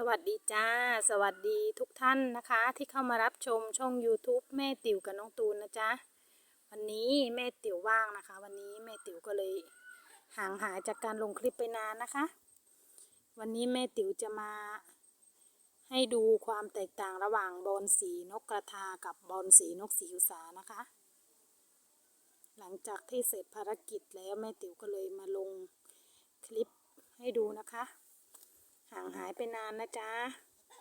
สวัสดีจ้า สวัสดีทุกท่านนะคะ ที่เข้ามารับชมช่อง YouTube แม่ติ๋วกับน้องตูนนะจ๊ะ วันนี้แม่ติ๋วว่างนะคะ วันนี้แม่ติ๋วก็เลยห่างหายจากการลงคลิปไปนานนะคะ วันนี้แม่ติ๋วจะมา ให้ดูความแตกต่างระหว่างบอลสีนกกระทากับบอลสีนกสีอุสานะคะ หลังจากที่เสร็จภารกิจแล้วแม่ติ๋วก็เลยมาลงคลิปให้ดูนะคะ หางหายไปนานนะจ๊ะ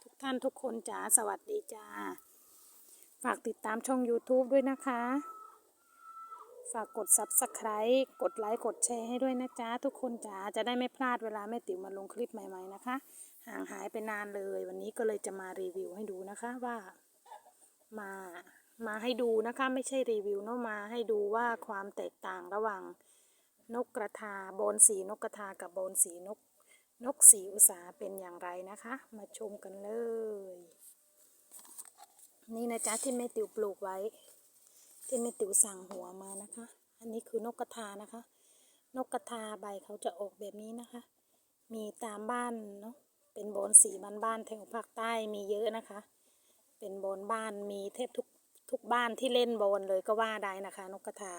ทุกท่านทุกคนจ๋าสวัสดีจ้า ฝากติดตามช่อง YouTube ด้วยนะคะ ฝากกด Subscribe กดไลค์กดแชร์ให้ด้วยนะจ๊ะ ทุกคนจ๋าจะได้ไม่พลาดเวลาแม่ติ๋วมาลงคลิปใหม่ๆนะคะ ห่างหายไปนานเลย วันนี้ก็เลยจะมารีวิวให้ดูนะคะว่ามามาให้ดูนะคะไม่ใช่รีวิวเนาะมาให้ดูว่าความแตกต่างระหว่างนกกระทาโบนสีนกกระทากับโบนสีนก นกสีอุสาเป็นอย่างไรนะคะ มาชมกันเลย นี่นะจ๊ะที่แม่ติ๋วปลูกไว้ ที่แม่ติ๋วสั่งหัวมานะคะ อันนี้คือนกกระทานะคะ นกกระทาใบเขาจะออกแบบนี้นะคะ มีตามบ้านเนาะเป็นโบนสีบ้านบ้านๆแถวภาคใต้มีเยอะนะคะ เป็นโบนบ้านมีเทพทุกทุกบ้านที่เล่นโบนเลยก็ว่าได้นะคะ นกกระทา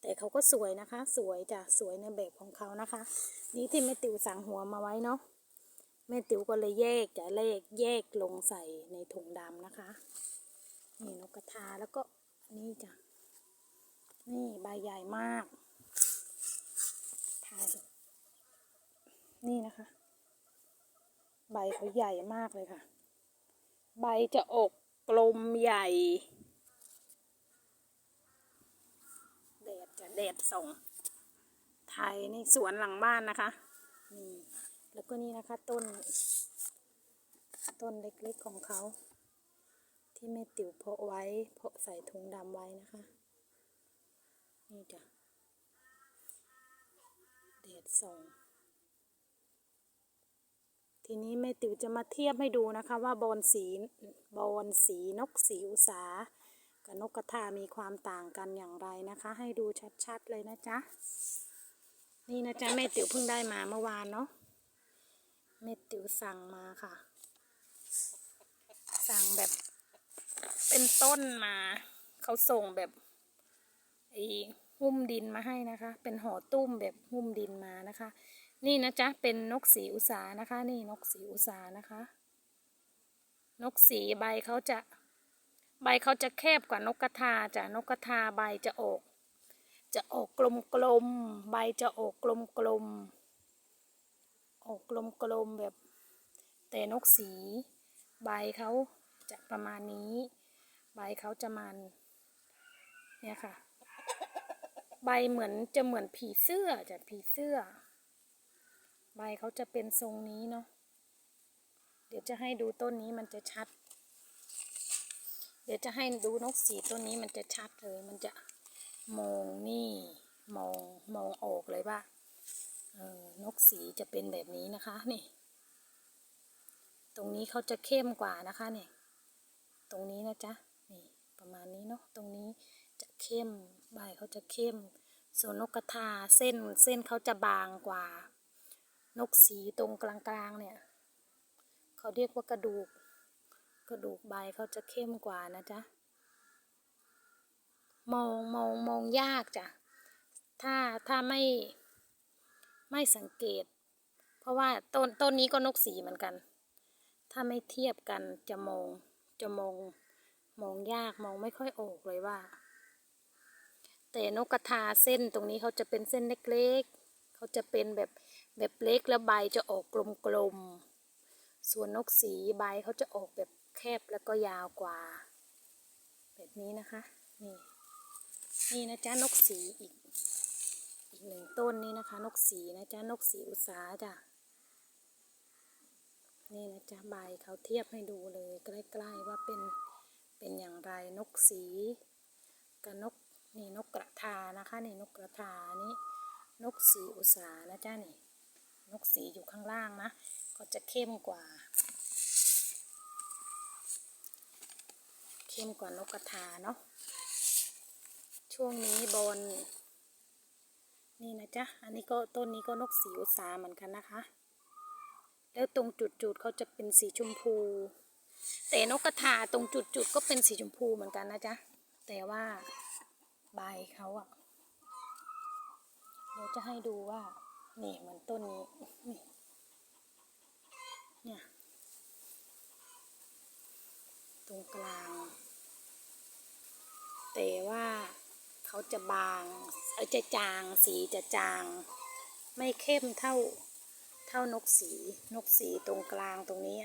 แต่เขาก็สวยนะคะ สวยจ้ะสวยในแบบของเขานะคะ นี่ที่แม่ติ๋วสั่งหัวมาไว้เนาะแม่ติ๋วก็เลยแยกจะเลขแยกลงใส่ในถุงดำนะคะ นี่นกกระทาแล้วก็นี่จ้ะนี่ใบใหญ่มากถ่ายนี่นะคะ ใบเขาใหญ่มากเลยค่ะ ใบจะอกกลมใหญ่ แดดจะ แดดส่องไทยในสวนหลังบ้านนะคะนี่แล้วก็นี่นะคะต้น ต้นเล็กๆของเขา ที่แม่ติ๋วเพาะไว้ เพาะใส่ถุงดำไว้นะคะ นี่จ้ะแดดส่องทีนี้แม่ติ๋วจะมาเทียบให้ดูนะคะ ว่าบอลสีบอลสีนกสีอุสา กับนกกระทามีความต่างกันอย่างไรนะคะ ให้ดูชัดๆเลยนะจ๊ะ นี่นะจ๊ะแม่ติ๋วเพิ่งได้มาเมื่อวานเนาะแม่ติ๋วสั่งมาค่ะ สั่งแบบเป็นต้นมา เขาส่งแบบไอ้หุ้มดินมาให้นะคะ เป็นห่อตุ้มแบบหุ้มดินมานะคะ นี่นะจ๊ะเป็นนกสีอุสานะคะ นี่นกสีอุสานะคะ นกสีใบเขาจะ ใบเขาจะแคบกว่านกกระทาจ้ะนกกระทาใบจะออก จะออกกลมๆใบจะออกกลมๆออกกลมๆแบบ แต่นกสี ใบเขาจะประมาณนี้ ใบเขาจะมันเนี่ยค่ะ ใบเหมือนจะเหมือนผีเสื้อจะผีเสื้อ ใบเขาจะเป็นทรงนี้เนาะเดี๋ยวจะให้ดูต้นนี้มันจะชัด ดี๋ยวจะให้ดูนกสีต้นนี้มันจะชัดเลย มันจะมองนี่มองมองออกเลยว่าเออนกสีจะเป็นแบบนี้นะคะนี่ ตรงนี้เขาจะเข้มกว่านะคะเนี่ยตรงนี้นะจ๊ะนี่ประมาณนี้เนาะตรงนี้จะเข้มใบเขาจะเข้ม ส่วนนกกระทาเส้นเส้นเขาจะบางกว่า นกสีตรงกลางๆเนี่ยเขาเรียกว่ากระดูก กระดูกใบเขาจะเข้มกว่านะจ๊ะ มองมองมองยากจ้ะ ถ้าถ้าไม่ไม่สังเกต เพราะว่าต้นต้นนี้ก็นกสีเหมือนกัน ถ้าไม่เทียบกันจะมองจะมองมองยากมองไม่ค่อยออกเลยว่า แต่นกกระทาเส้นตรงนี้เขาจะเป็นเส้นเล็กๆเขาจะเป็นแบบแบบเล็กแล้วใบจะออกกลมๆส่วนนกสีใบเขาจะออกแบบ แคบแล้วก็ยาวกว่า แบบนี้นะคะ นี่ นี่นะจ๊ะนกสีอีก อีกหนึ่งต้นนี้นะคะ นกสีนะจ๊ะนกสีอุษาจ้ะนี่นะจ๊ะใบเขาเทียบให้ดูเลยใกล้ๆว่าเป็นเป็นอย่างไรนกสีกับนกนี่นกกระทานะคะนี่นกกระทานี่นกสีอุษานะจ๊ะนี่นกสีอยู่ข้างล่างนะ ก็จะเข้มกว่า เข้มกว่านกกระทาเนาะช่วงนี้บอลนี่นะจ๊ะ อันนี้ก็ต้นนี้ก็นกสีอุษาเหมือนกันนะคะ แล้วตรงจุดๆเขาจะเป็นสีชมพู แต่นกกระทาตรงจุดๆก็เป็นสีชมพูเหมือนกันนะจ๊ะ แต่ว่าใบเขาอะเดี๋ยวจะให้ดูว่า นี่เหมือนต้นนี้นี่เนี่ย ตรงกลาง แต่ว่า เขาจะบางเออจะจางสีจะจาง ไม่เข้มเท่าเท่านกสีนกสีตรงกลางตรงนี้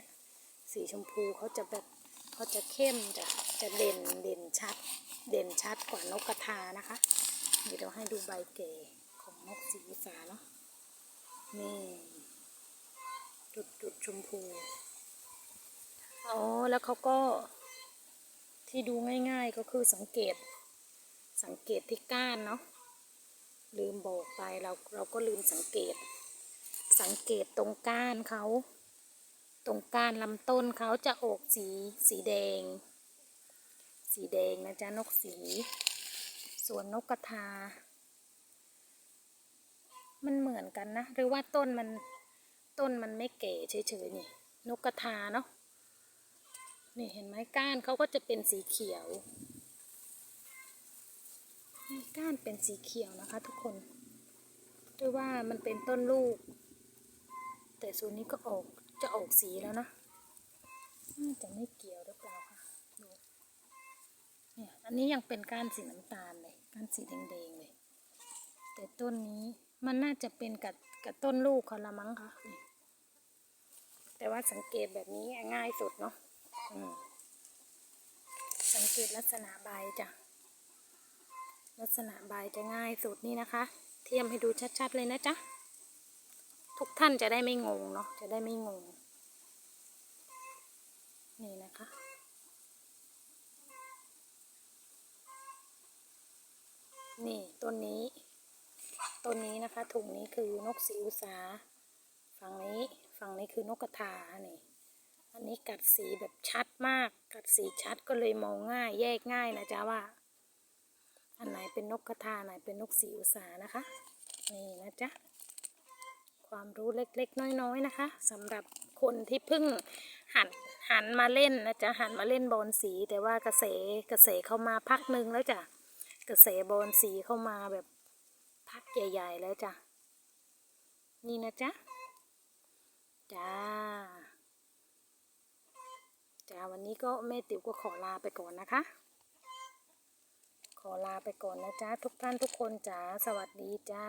สีชมพูเขาจะแบบเขาจะเข้มจะจะเด่นเด่นชัด เด่นชัดกว่านกกระทานะคะเดี๋ยวเราให้ดูใบเก๋ของนกสีอีสาเนาะนี่จุดจุดชมพูอ๋อแล้วเขาก็ที่ดูง่ายๆก็คือสังเกต สังเกตที่ก้านเนาะลืมบอกไปเราเราก็ลืมสังเกต สังเกตตรงก้านเขา ตรงก้านลำต้นเขาจะออกสีสีแดง สีแดงนะจ๊ะนกสี ส่วนนกกระทา มันเหมือนกันนะ หรือว่าต้นมันต้นมันไม่เก๋เฉยๆนี่นกกระทาเนาะนี่เห็นไหมก้านเขาก็จะเป็นสีเขียว ก้านเป็นสีเขียวนะคะทุกคนด้วยว่ามันเป็นต้นลูก แต่ส่วนนี้ก็ออกจะออกสีแล้วนะน่าจะไม่เกี่ยวหรือเปล่าคะดูเนี่ยอันนี้ยังเป็นก้านสีน้ำตาลเลยก้านสีแดงๆเลย แต่ต้นนี้มันน่าจะเป็นกับกับต้นลูกเขาละมั้งคะนี่แต่ว่าสังเกตแบบนี้ง่ายสุดเนาะสังเกตลักษณะใบจ้ะ ลักษณะใบจะง่ายสุดนี่นะคะ เทียมให้ดูชัดๆเลยนะจ๊ะ ทุกท่านจะได้ไม่งงเนาะ จะได้ไม่งง นี่นะคะ นี่ต้นนี้ ต้นนี้นะคะ ถุงนี้คือนกสีอุสา ฝั่งนี้ ฝั่งนี้คือนกกระทานี่อันนี้กัดสีแบบชัดมาก กัดสีชัดก็เลยมองง่าย แยกง่ายนะจ๊ะว่า อันไหนเป็นนกกระทาไหนเป็นนกสีอุสานะคะ นี่นะจ๊ะ ความรู้เล็กๆ น้อยๆนะคะสำหรับคนที่เพิ่งหันหันมาเล่นนะจ๊ะหันมาเล่นบอลสี แต่ว่ากระแสกระแสเข้ามาพักหนึ่งแล้วจ้ะกระแสบอลสีเข้ามาแบบพักใหญ่ ๆ แล้วจ้ะนี่นะจ๊ะจ้าจ้าวันนี้ก็แม่ติ๋วก็ขอลาไปก่อนนะคะ ขอลาไปก่อนนะจ๊ะทุกท่านทุกคนจ้าสวัสดีจ้า